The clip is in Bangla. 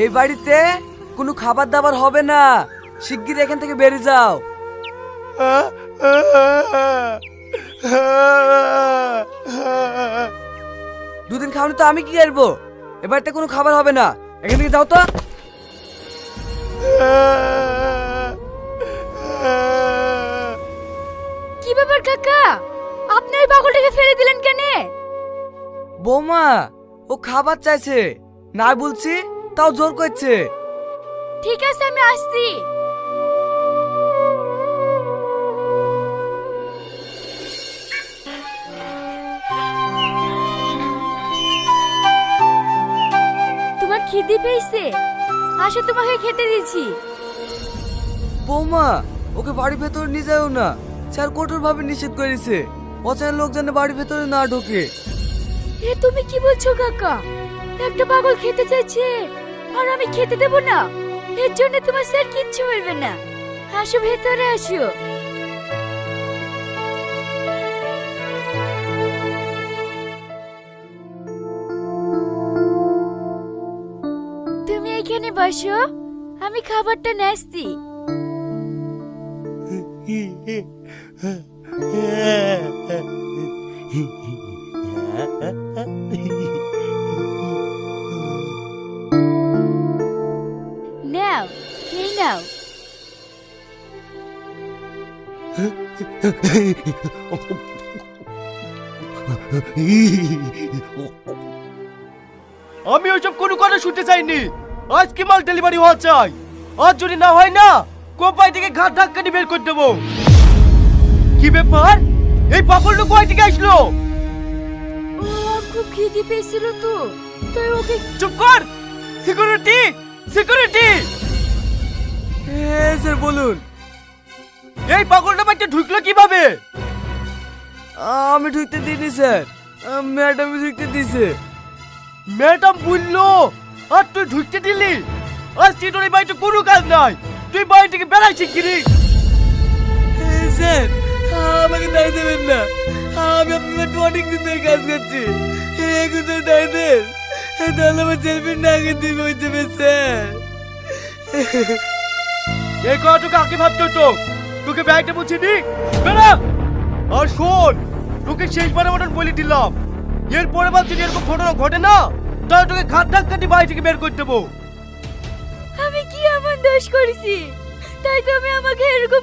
এই বাড়িতে কোনো খাবার দাবার হবে না। শিগগির এখান থেকে বেরিয়ে যাও। দুদিন খাওনি তো আমি কি করব? বাড়িতে কোনো খাবার হবে না। এখান থেকে যাও তো। কি ব্যাপার, কাকা? আপনি ওই পাগলটাকে ফেলে দিলেন কেন? বৌমা ও খাবার চাইছে। না বলছি তাও জোর করছে। ঠিক আছে আমি আসছি। তোমার খিদে পেয়েছে? আসো তোমাকে খেতে দিচ্ছি। বৌমা ওকে বাড়ির ভেতরে নিয়ে যাও না। স্যার কঠোর ভাবে নিষেধ করেছে। অচেনা লোক যেন বাড়ির ভেতরে না ঢোকে। এ তুমি কি বলছো কাকা? একটা পাগল খেতে চাইছে আর আমি খেতে দেব না। এর জন্য তোমার স্যার কিচ্ছু বলবে না। আসো ভেতরে আসো। তুমি এখানে বসো আমি খাবারটা নেসছি আমি ওইসব কোনো কথা শুনতে চাইনি। আজ কি মাল ডেলিভারি হওয়া চাই? আজ যদি না হয় না কোম্পানি থেকে ঘাট ধাক্কা বের করে দেবো। কি ব্যাপার? এই পাগলটা কোয়াই থেকে আসলো? খুব খিদে পেয়েছিল তো তাই ওকে চুপ কর! সিকিউরিটি সিকিউরিটি হ্যাঁ স্যার বলুন এই পাগলটা বাড়িতে ঢুকলো কীভাবে? আমি ঢুকতে দিইনি স্যার। ম্যাডাম ঢুকতে দিছে ম্যাডাম বলল আর তুই ঢুকতে দিলি? আজ তুই এই বাড়িতে কোনো কাজ নাই। তুই বাড়ি থেকে বেড়াই শিগগিরি হ্যাঁ, স্যার আমাকে দায় দেবেন না। আমি আপনার অনেক দিন ধরে কাজ করছি। এখন যদি দায় দেন তাহলে আমার ছেলে না আগে দিবে হয়ে যাবে স্যার। এই আগে ভাবতে হতো তোকে ব্যাগটা বুঝিনি বেড়া আর শোন তোকে শেষবারের মতন বলে দিলাম। এরপরে বার যদি এরকম ঘটনা ঘটে না তাহলে তোকে ঘাট ধাক্কা দিয়ে বাড়ি থেকে বের করে দেবো। আমি কি এমন দোষ করেছি? তাই তুমি আমাকে এরকম